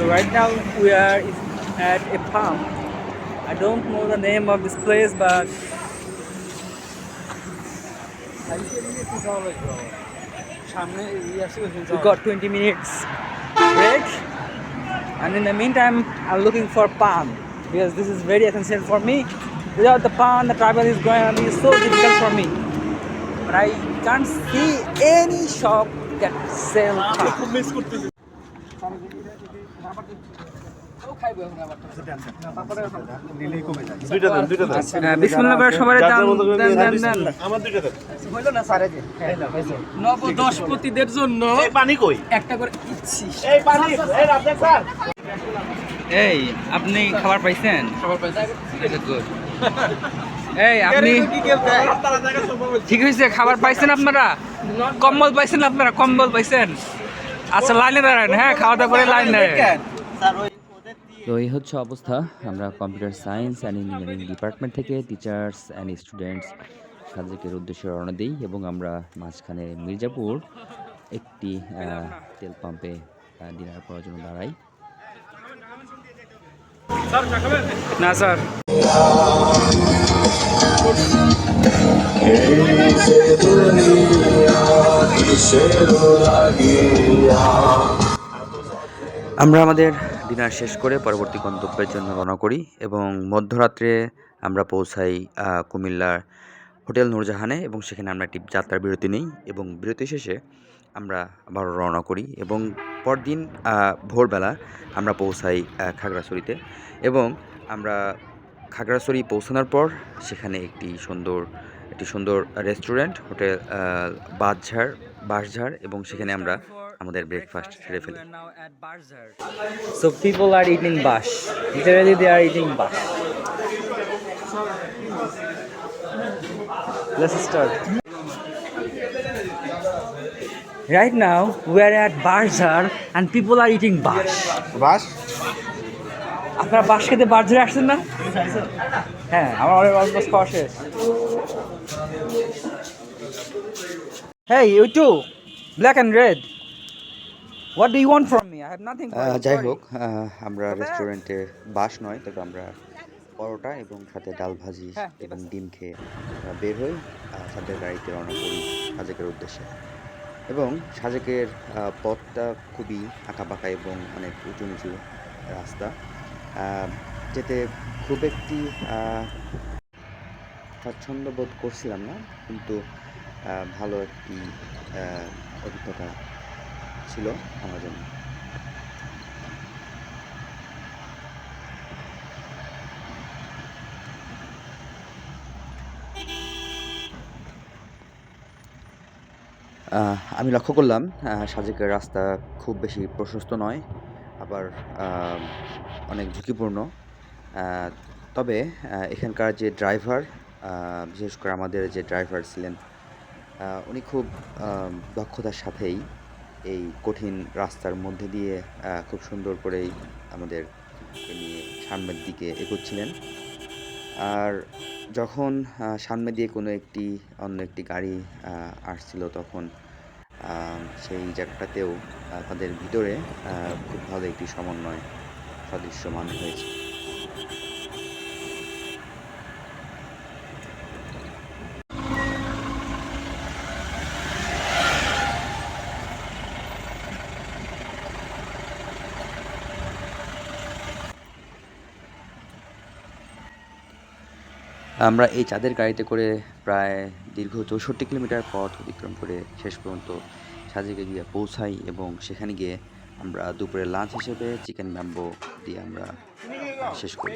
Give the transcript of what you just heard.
So right now we are at a pump. I don't know the name of this place, but we got 20 minutes break, and in the meantime, I'm looking for palm because this is very essential for me. Without the palm, the travel is going to be so difficult for me. But I can't see any shop that sells palm. হ্যাঁ, বিসমিল্লাহ করে সবার যার দাম যার মতো করে দেন নিয়ে দেন যান, দেন। বিসমিল্লাহ। আমার দুইটা দেন। হইল না স্যার এই যে নব দশ পতিদের জন্য পানি কই? একটা করে এই পানি এই রাজা স্যার। এই আপনি খাবার পাইছেন? খাবার এই আপনি ঠিক হয়েছে খাবার পাইছেন আপনারা? কম্বল পাইছেন আপনারা? কম্বল পাইছেন? আচ্ছা লাইনে দাঁড়ান হ্যাঁ খাওয়া দাওয়া করে লাইন দাঁড়ান। তো এই হচ্ছে অবস্থা আমরা computer science and engineering department থেকে টিচার্স অ্যান্ড স্টুডেন্টস সাজেকের উদ্দেশ্যে রওনা দিই এবং আমরা মাঝখানে মির্জাপুর একটি তেল পাম্পে ডিনার করার জন্য দাঁড়াই। না স্যার। আমরা আমাদের ডিনার শেষ করে পরবর্তী গন্তব্যের জন্য রওনা করি এবং মধ্যরাত্রে আমরা পৌঁছাই কুমিল্লার হোটেল নূরজাহানে এবং সেখানে আমরা একটি যাত্রার বিরতি নিই এবং বিরতি শেষে আমরা আবার রওনা করি এবং পরদিন ভোরবেলা আমরা পৌঁছাই খাগড়াছড়িতে এবং আমরা খাগড়াছড়ি পৌঁছানোর পর সেখানে একটি সুন্দর একটি সুন্দর রেস্টুরেন্ট হোটেল আহ, বাসঝাড় এবং সেখানে আমরা আমাদের ব্রেকফাস্ট ছেড়ে ফেলি। So people are eating bus literally they are eating bus let's start right now we are at বারঝার and people are eating bus bus আপনারা বাস খেতে বারঝারে আসছেন না? হ্যাঁ আমার অনেক বাস খাওয়া শেষ Hey, you too. Black and red. What do you want from me? I have nothing for you. যাই. হোক আমরা রেস্টুরেন্টে বাস নয় তবে আমরা পরোটা এবং সাথে ডাল ভাজি হ্যাঁ, এবং ডিম খেয়ে বের হই সাথে গাড়িতে রওনা করি সাজেকের উদ্দেশ্যে এবং সাজেকের পথটা খুবই আঁকাবাঁকা এবং অনেক উঁচু নিচু রাস্তা যেতে খুব একটি স্বাচ্ছন্দ্য বোধ করছিলাম না কিন্তু ভালো একটি অভিজ্ঞতা ছিল আমার জন্য। আমি লক্ষ্য করলাম সাজেকের রাস্তা খুব বেশি প্রশস্ত নয়, আবার অনেক ঝুঁকিপূর্ণ। তবে এখানকার যে ড্রাইভার বিশেষ করে আমাদের যে ড্রাইভার ছিলেন উনি খুব দক্ষতার সাথেই এই কঠিন রাস্তার মধ্যে দিয়ে খুব সুন্দর করেই আমাদের নিয়ে সামনের দিকে এগোচ্ছিলেন। আর যখন সামনে দিয়ে কোনো একটি, অন্য একটি গাড়ি আসছিল তখন সেই জায়গাটাতেও তাদের ভিতরে খুব ভালো একটি সমন্বয়, সদৃশ্যমান হয়েছে। আমরা এই চাঁদের গাড়িতে করে প্রায় দীর্ঘ চৌষট্টি কিলোমিটার পথ অতিক্রম করে শেষ পর্যন্ত সাজেকে গিয়ে পৌঁছাই এবং সেখানে গিয়ে আমরা দুপুরে লাঞ্চ হিসেবে চিকেন ম্যাম্বো দিয়ে আমরা শেষ করি।